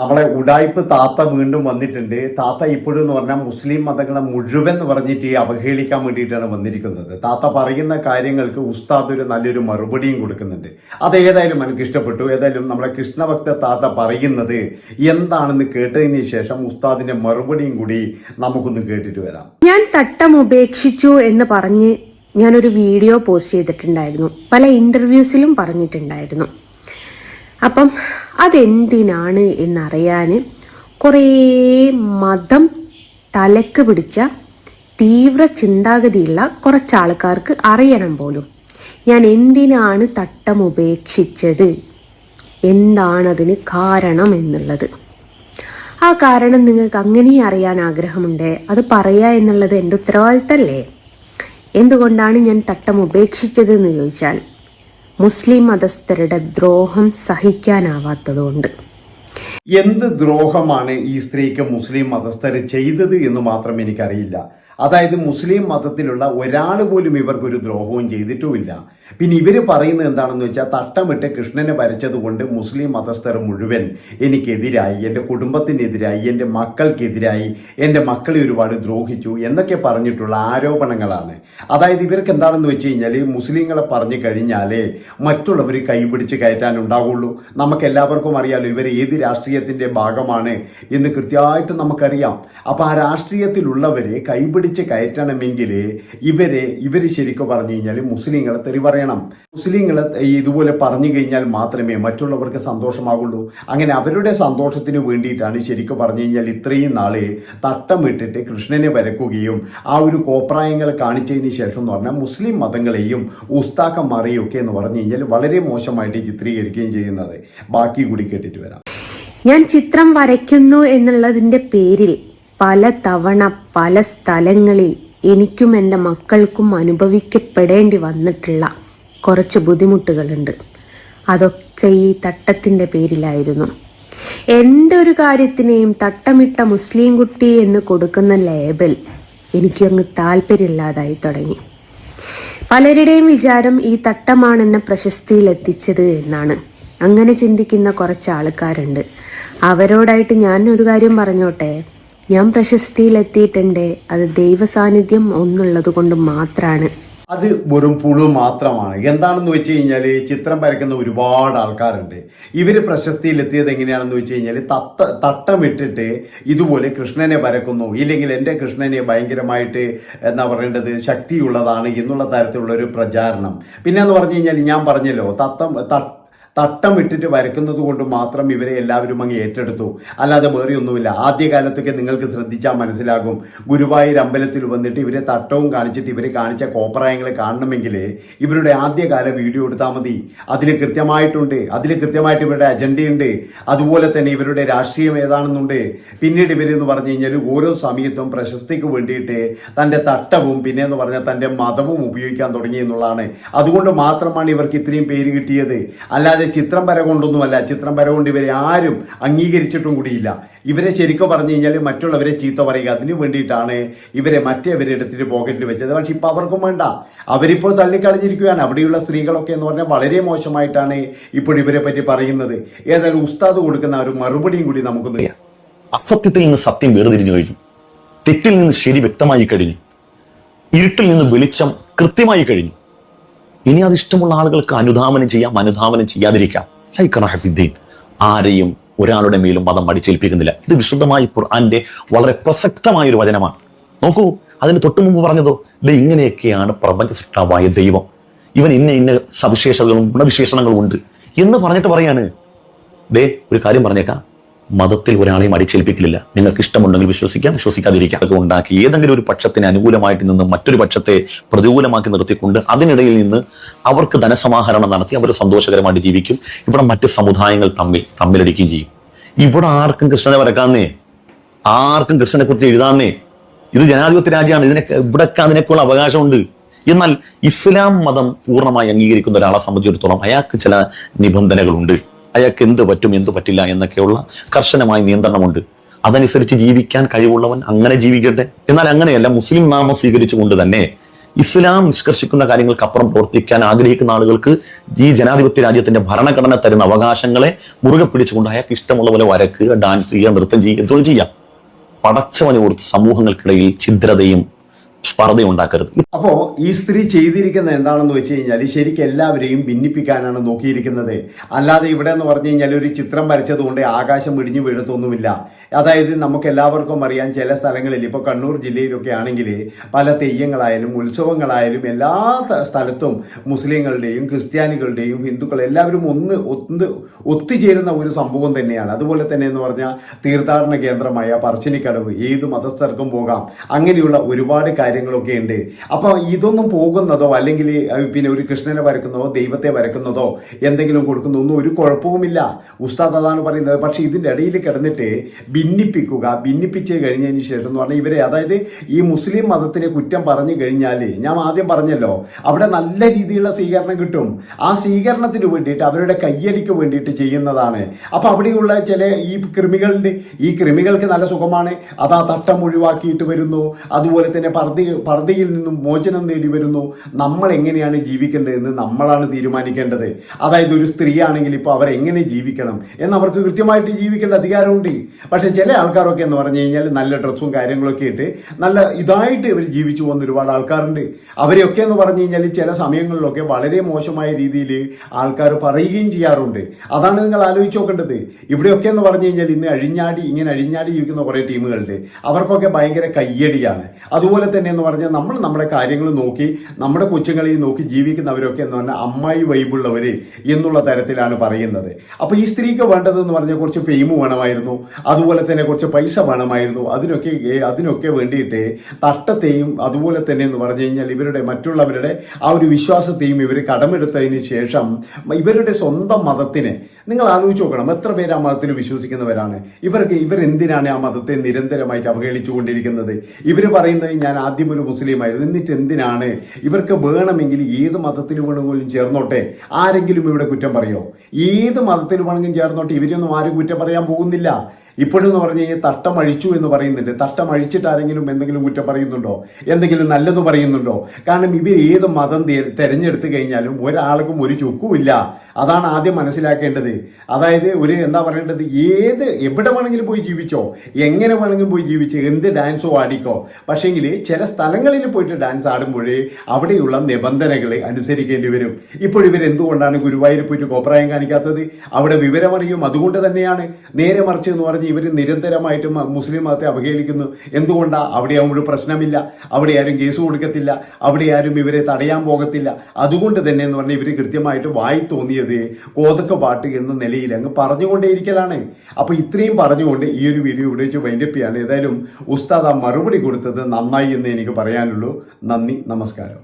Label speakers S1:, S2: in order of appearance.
S1: നമ്മളെ ഉടായ്പ് താത്ത വീണ്ടും വന്നിട്ടുണ്ട്. താത്ത ഇപ്പോഴും എന്ന് പറഞ്ഞാൽ മുസ്ലിം മതങ്ങളെ മുഴുവൻ എന്ന് പറഞ്ഞിട്ട് അവഹേളിക്കാൻ വേണ്ടിയിട്ടാണ് വന്നിരിക്കുന്നത്. താത്ത പറയുന്ന കാര്യങ്ങൾക്ക് ഉസ്താദ് ഒരു നല്ലൊരു മറുപടിയും കൊടുക്കുന്നുണ്ട്. അത് ഏതായാലും എനിക്ക് ഇഷ്ടപ്പെട്ടു. ഏതായാലും നമ്മളെ കൃഷ്ണഭക്ത താത്ത പറയുന്നത് എന്താണെന്ന് കേട്ടതിന് ശേഷം ഉസ്താദിന്റെ മറുപടിയും കൂടി നമുക്കൊന്ന് കേട്ടിട്ട് വരാം.
S2: ഞാൻ തട്ടം ഉപേക്ഷിച്ചു എന്ന് പറഞ്ഞ് ഞാനൊരു വീഡിയോ പോസ്റ്റ് ചെയ്തിട്ടുണ്ടായിരുന്നു. പല ഇന്റർവ്യൂസിലും പറഞ്ഞിട്ടുണ്ടായിരുന്നു. അപ്പം അതെന്തിനാണ് എന്നറിയാൻ കുറേ മതം തലക്ക് പിടിച്ച തീവ്ര ചിന്താഗതിയുള്ള കുറച്ച് ആൾക്കാർക്ക് അറിയണം പോലും. ഞാൻ എന്തിനാണ് തട്ടം ഉപേക്ഷിച്ചത്? എന്താണതിന് കാരണം എന്നുള്ളത്. ആ കാരണം നിങ്ങൾക്ക് അങ്ങനെ അറിയാൻ ആഗ്രഹമുണ്ട്. അത് പറയുക എന്നുള്ളത് എന്റെ ഉത്തരവാദിത്തല്ലേ? എന്തുകൊണ്ടാണ് ഞാൻ തട്ടം ഉപേക്ഷിച്ചത് എന്ന് ചോദിച്ചാൽ മുസ്ലിം മതസ്ഥരുടെ ദ്രോഹം സഹിക്കാനാവാത്തതുകൊണ്ട്.
S1: എന്ത് ദ്രോഹമാണ് ഈ സ്ത്രീക്ക് മുസ്ലിം മതസ്ഥര് ചെയ്തത് എന്ന് മാത്രം എനിക്കറിയില്ല. അതായത് മുസ്ലിം മതത്തിലുള്ള ഒരാൾ പോലും ഇവർക്കൊരു ദ്രോഹവും ചെയ്തിട്ടുമില്ല. പിന്നെ ഇവർ പറയുന്നത് എന്താണെന്ന് വെച്ചാൽ തട്ടമിട്ട് കൃഷ്ണനെ വരച്ചതുകൊണ്ട് മുസ്ലിം മതസ്ഥർ മുഴുവൻ എനിക്കെതിരായി എന്റെ കുടുംബത്തിനെതിരായി എന്റെ മക്കൾക്കെതിരായി എന്റെ മക്കളെ ഒരുപാട് ദ്രോഹിച്ചു എന്നൊക്കെ പറഞ്ഞിട്ടുള്ള ആരോപണങ്ങളാണ്. അതായത് ഇവർക്ക് എന്താണെന്ന് വെച്ച് കഴിഞ്ഞാൽ മുസ്ലിങ്ങളെ പറഞ്ഞു കഴിഞ്ഞാലേ മറ്റുള്ളവർ കൈപിടിച്ച് കയറ്റാനുണ്ടാവുള്ളൂ നമുക്ക് എല്ലാവർക്കും അറിയാലോ ഇവർ ഏത് രാഷ്ട്രീയത്തിന്റെ ഭാഗമാണ് എന്ന് കൃത്യമായിട്ട് നമുക്കറിയാം. അപ്പോൾ ആ രാഷ്ട്രീയത്തിലുള്ളവരെ കൈപിടിച്ച് കയറ്റണമെങ്കിൽ ഇവരെ ഇവർ ശരിക്കും പറഞ്ഞു കഴിഞ്ഞാൽ മുസ്ലിങ്ങളെ തെറി പറയണം. മുസ്ലിങ്ങളെ ഇതുപോലെ പറഞ്ഞു കഴിഞ്ഞാൽ മാത്രമേ മറ്റുള്ളവർക്ക് സന്തോഷമാകുള്ളൂ അങ്ങനെ അവരുടെ സന്തോഷത്തിന് വേണ്ടിയിട്ടാണ് ശരിക്കും പറഞ്ഞു കഴിഞ്ഞാൽ ഇത്രയും നാൾ തട്ടമിട്ടിട്ട് കൃഷ്ണനെ വരക്കുകയും ആ ഒരു കോപ്രായങ്ങൾ കാണിച്ചതിന് ശേഷം എന്ന് പറഞ്ഞാൽ മുസ്ലിം മതങ്ങളെയും ഉസ്താക്കന്മാരെയും ഒക്കെ എന്ന് പറഞ്ഞു കഴിഞ്ഞാൽ വളരെ മോശമായിട്ട് ചിത്രീകരിക്കുകയും ചെയ്യുന്നത്. ബാക്കി കൂടി കേട്ടിട്ട് വരാം.
S2: ഞാൻ ചിത്രം വരയ്ക്കുന്നു എന്നുള്ളതിന്റെ പേരിൽ പല തവണ പല സ്ഥലങ്ങളിൽ എനിക്കും എന്റെ മക്കൾക്കും അനുഭവിക്കപ്പെടേണ്ടി വന്നിട്ടുള്ള കുറച്ച് ബുദ്ധിമുട്ടുകളുണ്ട്. അതൊക്കെ ഈ തട്ടത്തിന്റെ പേരിലായിരുന്നു. എന്റെ ഒരു കാര്യത്തിനെയും തട്ടമിട്ട മുസ്ലിം കുട്ടി എന്ന് കൊടുക്കുന്ന ലേബൽ എനിക്കങ്ങ് താല്പര്യമില്ലാതായി തുടങ്ങി. പലരുടെയും വിചാരം ഈ തട്ടമാണ് എന്നെ പ്രശസ്തിയിൽ എത്തിച്ചത് എന്നാണ്. അങ്ങനെ ചിന്തിക്കുന്ന കുറച്ച് ആൾക്കാരുണ്ട്. അവരോടായിട്ട് ഞാൻ ഒരു കാര്യം പറഞ്ഞോട്ടെ? ഞാൻ പ്രശസ്തിയിലെത്തിയിട്ടുണ്ട്. അത് ദൈവ സാന്നിധ്യം ഒന്നുള്ളത് കൊണ്ട് മാത്രമാണ്
S1: അത് വെറും പുഴു മാത്രമാണ്. എന്താണെന്ന് വെച്ച് കഴിഞ്ഞാൽ ചിത്രം വരയ്ക്കുന്ന ഒരുപാട് ആൾക്കാരുണ്ട്. ഇവർ പ്രശസ്തിയിലെത്തിയത് എങ്ങനെയാണെന്ന് വെച്ച് കഴിഞ്ഞാൽ തത്ത തട്ടമിട്ടിട്ട് ഇതുപോലെ കൃഷ്ണനെ വരക്കുന്നു ഇല്ലെങ്കിൽ എന്റെ കൃഷ്ണനെ ഭയങ്കരമായിട്ട് എന്താ പറയേണ്ടത് ശക്തിയുള്ളതാണ് എന്നുള്ള തരത്തിലുള്ള ഒരു പ്രചാരണം. പിന്നെ എന്ന് പറഞ്ഞു കഴിഞ്ഞാൽ ഞാൻ പറഞ്ഞല്ലോ തത്തം തട്ട തട്ടം വിട്ടിട്ട് വരയ്ക്കുന്നത് കൊണ്ട് മാത്രം ഇവരെ എല്ലാവരും അങ്ങ് ഏറ്റെടുത്തു. അല്ലാതെ വേറെ ഒന്നുമില്ല. ആദ്യകാലത്തൊക്കെ നിങ്ങൾക്ക് ശ്രദ്ധിച്ചാൽ മനസ്സിലാകും. ഗുരുവായൂർ അമ്പലത്തിൽ വന്നിട്ട് ഇവരെ തട്ടവും കാണിച്ചിട്ട് ഇവരെ കാണിച്ച കോപ്രായങ്ങൾ കാണണമെങ്കിൽ ഇവരുടെ ആദ്യകാല വീഡിയോ എടുത്താൽ മതി. അതിൽ കൃത്യമായിട്ടുണ്ട്. അതിൽ കൃത്യമായിട്ട് ഇവരുടെ അജണ്ടയുണ്ട്. അതുപോലെ തന്നെ ഇവരുടെ രാഷ്ട്രീയം ഏതാണെന്നുണ്ട്. പിന്നീട് ഇവരെന്ന് പറഞ്ഞു കഴിഞ്ഞാൽ ഓരോ സമയത്തും പ്രശസ്തിക്ക് വേണ്ടിയിട്ട് തന്റെ തട്ടവും പിന്നെ എന്ന് പറഞ്ഞാൽ തന്റെ മതവും ഉപയോഗിക്കാൻ തുടങ്ങി എന്നുള്ളതാണ്. അതുകൊണ്ട് മാത്രമാണ് ഇവർക്ക് ഇത്രയും പേര് കിട്ടിയത്. അല്ലാതെ ചിത്രം വര കൊണ്ടൊന്നുമല്ല. ചിത്രം വര കൊണ്ട് ഇവരെ ആരും അംഗീകരിച്ചിട്ടും കൂടിയില്ല. ഇവരെ ശരിക്കും പറഞ്ഞു കഴിഞ്ഞാൽ മറ്റുള്ളവരെ ചീത്ത പറയുക അതിനു വേണ്ടിയിട്ടാണ് ഇവരെ മറ്റേവരെ എടുത്തിട്ട് പോക്കറ്റിൽ വെച്ചത്. പക്ഷെ ഇപ്പം അവർക്കും വേണ്ട. അവരിപ്പോൾ തള്ളിക്കളഞ്ഞിരിക്കുകയാണ്. അവിടെയുള്ള സ്ത്രീകളൊക്കെ എന്ന് പറഞ്ഞാൽ വളരെ മോശമായിട്ടാണ് ഇപ്പോൾ ഇവരെ പറ്റി പറയുന്നത്. ഏതായാലും ഉസ്താദ് കൊടുക്കുന്ന ഒരു മറുപടിയും കൂടി നമുക്ക്
S3: അസത്യത്തിൽ നിന്ന് സത്യം വേർതിരിഞ്ഞു കഴിഞ്ഞു. തെറ്റിൽ നിന്ന് ശരി വ്യക്തമായി കഴിഞ്ഞു. ഇരുട്ടിൽ നിന്ന് വെളിച്ചം കൃത്യമായി കഴിഞ്ഞു. ഇനി അത് ഇഷ്ടമുള്ള ആളുകൾക്ക് അനുധാവനം ചെയ്യാം അനുധാവനം ചെയ്യാതിരിക്കാം. ലൈക്ക് ഹഫിദ്ദീൻ. ആരെയും ഒരാളുടെ മേലും മതം അടിച്ചേൽപ്പിക്കുന്നില്ല. ഇത് വിശുദ്ധമായി ഖുർആന്റെ വളരെ പ്രസക്തമായ ഒരു വചനമാണ്. നോക്കൂ അതിന് തൊട്ടു മുമ്പ് പറഞ്ഞതോ? ഇത് ഇങ്ങനെയൊക്കെയാണ് പ്രപഞ്ച സൃഷ്ടാവായ ദൈവം. ഇവൻ ഇന്ന ഇന്ന സവിശേഷതകളും ഗുണവിശേഷണങ്ങളും ഉണ്ട്. എന്ന് പറഞ്ഞിട്ട് പറയാണ്. ദേ ഒരു കാര്യം പറഞ്ഞേക്കാം. മതത്തിൽ ഒരാളെയും അടിച്ചേൽപ്പിക്കില്ല നിങ്ങൾക്ക് ഇഷ്ടമുണ്ടെങ്കിൽ വിശ്വസിക്കാം വിശ്വസിക്കാതിരിക്കാം. അതൊക്കെ ഉണ്ടാക്കി ഏതെങ്കിലും ഒരു പക്ഷത്തിന് അനുകൂലമായിട്ട് നിന്ന് മറ്റൊരു പക്ഷത്തെ പ്രതികൂലമാക്കി നിർത്തിക്കൊണ്ട് അതിനിടയിൽ നിന്ന് അവർക്ക് ധനസമാഹരണം നടത്തി അവർ സന്തോഷകരമായിട്ട് ജീവിക്കും. ഇവിടെ മറ്റ് സമുദായങ്ങൾ തമ്മിൽ തമ്മിലടിക്കുകയും ചെയ്യും. ഇവിടെ ആർക്കും കൃഷ്ണനെ വരക്കാന്നേ? ആർക്കും കൃഷ്ണനെ കുറിച്ച് എഴുതാന്നേ? ഇത് ജനാധിപത്യ രാജ്യമാണ്. ഇതിനെ ഇവിടൊക്കെ അതിനൊക്കെയുള്ള അവകാശമുണ്ട്. എന്നാൽ ഇസ്ലാം മതം പൂർണമായി അംഗീകരിക്കുന്ന ഒരാളെ സംബന്ധിച്ചിടത്തോളം അയാൾക്ക് ചില നിബന്ധനകളുണ്ട്. അയാൾക്ക് എന്ത് പറ്റും എന്ത് പറ്റില്ല എന്നൊക്കെയുള്ള കർശനമായ നിയന്ത്രണമുണ്ട്. അതനുസരിച്ച് ജീവിക്കാൻ കഴിവുള്ളവൻ അങ്ങനെ ജീവിക്കട്ടെ. എന്നാൽ അങ്ങനെയല്ല മുസ്ലിം നാമം സ്വീകരിച്ചുകൊണ്ട് തന്നെ ഇസ്ലാം നിഷ്കർഷിക്കുന്ന കാര്യങ്ങൾക്കപ്പുറം പ്രവർത്തിക്കാൻ ആഗ്രഹിക്കുന്ന ആളുകൾക്ക് ഈ ജനാധിപത്യ രാജ്യത്തിന്റെ ഭരണഘടന തരുന്ന അവകാശങ്ങളെ മുറുകെ പിടിച്ചുകൊണ്ട് അയാൾക്ക് ഇഷ്ടമുള്ള പോലെ വരക്കുക ഡാൻസ് ചെയ്യുക നൃത്തം ചെയ്യുക എന്തോ ചെയ്യാം. പടച്ചവനെ ഓർത്ത് സമൂഹങ്ങൾക്കിടയിൽ ഛിദ്രതയും സ്പർദ്ധയും ഉണ്ടാക്കരുത്
S1: അപ്പോ ഈ സ്ത്രീ ചെയ്തിരിക്കുന്ന എന്താണെന്ന് വെച്ച് കഴിഞ്ഞാൽ ശരിക്കും എല്ലാവരെയും ഭിന്നിപ്പിക്കാനാണ് നോക്കിയിരിക്കുന്നത്. അല്ലാതെ ഇവിടെ എന്ന് പറഞ്ഞു കഴിഞ്ഞാൽ ഒരു ചിത്രം വരച്ചതുകൊണ്ട് ആകാശം ഇടിഞ്ഞു വീഴത്തൊന്നുമില്ല. അതായത് നമുക്ക് എല്ലാവർക്കും അറിയാം ചില സ്ഥലങ്ങളിൽ ഇപ്പോൾ കണ്ണൂർ ജില്ലയിലൊക്കെ ആണെങ്കിൽ പല തെയ്യങ്ങളായാലും ഉത്സവങ്ങളായാലും എല്ലാ സ്ഥലത്തും മുസ്ലിങ്ങളുടെയും ക്രിസ്ത്യാനികളുടെയും ഹിന്ദുക്കൾ എല്ലാവരും ഒന്ന് ഒന്ന് ഒത്തുചേരുന്ന ഒരു സംഭവം തന്നെയാണ്. അതുപോലെ തന്നെ എന്ന് പറഞ്ഞാൽ തീർത്ഥാടന കേന്ദ്രമായ പറശ്ശിനിക്കടവ് ഏത് മതസ്ഥർക്കും പോകാം. അങ്ങനെയുള്ള ഒരുപാട് കാര്യങ്ങളൊക്കെ ഉണ്ട്. അപ്പോൾ ഇതൊന്നും പോകുന്നതോ അല്ലെങ്കിൽ പിന്നെ ഒരു കൃഷ്ണനെ വരക്കുന്നതോ ദൈവത്തെ വരക്കുന്നതോ എന്തെങ്കിലും കൊടുക്കുന്നതോ ഒന്നും ഒരു കുഴപ്പവുമില്ല. ഉസ്താദ് അതാണ് പറയുന്നത്. പക്ഷേ ഇതിന്റെ ഇടയിൽ കിടന്നിട്ട് ഭിന്നിപ്പിക്കുക ഭിന്നിപ്പിച്ച് കഴിഞ്ഞതിന് ശേഷം എന്ന് പറഞ്ഞാൽ ഇവരെ അതായത് ഈ മുസ്ലിം മതത്തിനെ കുറ്റം പറഞ്ഞു കഴിഞ്ഞാൽ ഞാൻ ആദ്യം പറഞ്ഞല്ലോ അവിടെ നല്ല രീതിയിലുള്ള സ്വീകരണം കിട്ടും. ആ സ്വീകരണത്തിന് വേണ്ടിയിട്ട് അവരുടെ കയ്യടിക്ക് വേണ്ടിയിട്ട് ചെയ്യുന്നതാണ്. അപ്പോൾ അവിടെയുള്ള ചില ഈ കൃമികളുണ്ട്. ഈ കൃമികൾക്ക് നല്ല സുഖമാണ്. അത് ആ തട്ടം ഒഴിവാക്കിയിട്ട് വരുന്നു. അതുപോലെ തന്നെ പർദ്ദ പർദ്ദയിൽ നിന്നും മോചനം നേടി വരുന്നു. നമ്മൾ എങ്ങനെയാണ് ജീവിക്കേണ്ടതെന്ന് നമ്മളാണ് തീരുമാനിക്കേണ്ടത്. അതായത് ഒരു സ്ത്രീ ആണെങ്കിൽ അവർ എങ്ങനെ ജീവിക്കണം എന്ന് അവർക്ക് കൃത്യമായിട്ട് ജീവിക്കേണ്ട അധികാരമുണ്ട്. പക്ഷേ ചില ആൾക്കാരൊക്കെ എന്ന് പറഞ്ഞു കഴിഞ്ഞാൽ നല്ല ഡ്രസ്സും കാര്യങ്ങളൊക്കെ ഇട്ട് നല്ല ഇതായിട്ട് ഇവർ ജീവിച്ചു പോകുന്ന ഒരുപാട് ആൾക്കാരുണ്ട്. അവരെയൊക്കെ എന്ന് പറഞ്ഞു കഴിഞ്ഞാൽ ചില സമയങ്ങളിലൊക്കെ വളരെ മോശമായ രീതിയിൽ ആൾക്കാർ പറയുകയും ചെയ്യാറുണ്ട്. അതാണ് നിങ്ങൾ ആലോചിച്ച് നോക്കേണ്ടത്. ഇവിടെയൊക്കെ എന്ന് പറഞ്ഞു കഴിഞ്ഞാൽ ഇന്ന് അഴിഞ്ഞാടി ഇങ്ങനെ അഴിഞ്ഞാടി ജീവിക്കുന്ന കുറേ ടീമുകളുണ്ട്. അവർക്കൊക്കെ ഭയങ്കര കയ്യടിയാണ്. അതുപോലെ തന്നെ എന്ന് പറഞ്ഞാൽ നമ്മൾ നമ്മുടെ കാര്യങ്ങൾ നോക്കി നമ്മുടെ കൊച്ചുങ്ങളെയും നോക്കി ജീവിക്കുന്നവരൊക്കെ എന്ന് പറഞ്ഞാൽ അമ്മായി വൈബുള്ളവർ എന്നുള്ള തരത്തിലാണ് പറയുന്നത്. അപ്പോൾ ഈ സ്ത്രീക്ക് വേണ്ടതെന്ന് പറഞ്ഞാൽ കുറച്ച് ഫെയിം വേണമായിരുന്നു അതുപോലെ തന്നെ കുറച്ച് പൈസ വേണമായിരുന്നു. അതിനൊക്കെ അതിനൊക്കെ വേണ്ടിയിട്ട് തട്ടത്തെയും അതുപോലെ തന്നെ എന്ന് പറഞ്ഞു കഴിഞ്ഞാൽ ഇവരുടെ മറ്റുള്ളവരുടെ ആ ഒരു വിശ്വാസത്തെയും ഇവർ കടമെടുത്തതിന് ശേഷം ഇവരുടെ സ്വന്തം മതത്തിനെ നിങ്ങൾ ആലോചിച്ച് നോക്കണം എത്ര പേര് ആ മതത്തിൽ വിശ്വസിക്കുന്നവരാണ്? ഇവർക്ക് ഇവരെന്തിനാണ് ആ മതത്തെ നിരന്തരമായിട്ട് അവഹേളിച്ചുകൊണ്ടിരിക്കുന്നത്? ഇവർ പറയുന്നത് ഞാൻ ആദ്യം ഒരു മുസ്ലിമായിരുന്നു എന്നിട്ട് എന്തിനാണ്? ഇവർക്ക് വേണമെങ്കിൽ ഏത് മതത്തിൽ വേണമെങ്കിലും ചേർന്നോട്ടെ? ആരെങ്കിലും ഇവിടെ കുറ്റം പറയോ? ഏത് മതത്തിൽ വേണമെങ്കിലും ചേർന്നോട്ടെ? ഇവരൊന്നും ആരും കുറ്റം പറയാൻ പോകുന്നില്ല. ഇപ്പോഴെന്ന് പറഞ്ഞു കഴിഞ്ഞാൽ തട്ടം അഴിച്ചു എന്ന് പറയുന്നുണ്ട്. തട്ടം അഴിച്ചിട്ട് ആരെങ്കിലും എന്തെങ്കിലും കുറ്റം പറയുന്നുണ്ടോ? എന്തെങ്കിലും നല്ലത് പറയുന്നുണ്ടോ? കാരണം ഇവർ ഏത് മതം തിരഞ്ഞെടുത്തു കഴിഞ്ഞാലും ഒരാൾക്കും ഒരു ചുക്കുമില്ല. അതാണ് ആദ്യം മനസ്സിലാക്കേണ്ടത്. അതായത് ഒരു എന്താ പറയേണ്ടത്? ഏത് എവിടെ വേണമെങ്കിലും പോയി ജീവിച്ചോ എങ്ങനെ വേണമെങ്കിലും പോയി ജീവിച്ചോ എന്ത് ഡാൻസോ ആടിക്കോ. പക്ഷേങ്കിൽ ചില സ്ഥലങ്ങളിൽ പോയിട്ട് ഡാൻസ് ആടുമ്പോഴേ അവിടെയുള്ള നിബന്ധനകളെ അനുസരിക്കേണ്ടി വരും. ഇപ്പോൾ ഇവർ എന്തുകൊണ്ടാണ് ഗുരുവായൂർ പോയിട്ട് കോപ്രായം കാണിക്കാത്തത്? അവിടെ വിവരമറിയും അതുകൊണ്ട് തന്നെയാണ്. നേരെ മറിച്ച് എന്ന് പറഞ്ഞ് ഇവർ നിരന്തരമായിട്ട് മുസ്ലിം മതത്തെ അവഹേളിക്കുന്നു. എന്തുകൊണ്ടാണ് അവിടെ ആകുമ്പോൾ പ്രശ്നമില്ല. അവിടെ ആരും കേസ് കൊടുക്കത്തില്ല. അവിടെ ആരും ഇവരെ തടയാൻ പോകത്തില്ല. അതുകൊണ്ട് തന്നെ എന്ന് പറഞ്ഞാൽ ഇവർ കൃത്യമായിട്ട് വായി തോന്നിയത് കോതക്ക പാട്ട് എന്ന നിലയിൽ അങ്ങ് പറഞ്ഞുകൊണ്ടേയിരിക്കലാണ്. അപ്പൊ ഇത്രയും പറഞ്ഞുകൊണ്ട് ഈ ഒരു വീഡിയോ ഇവിടെ വെച്ച് വൈൻഡപ്പ് ചെയ്യാണ്. ഏതായാലും ഉസ്താദ് ആ മറുപടി കൊടുത്തത് നന്നായി എന്ന് എനിക്ക് പറയാനുള്ളൂ. നന്ദി നമസ്കാരം.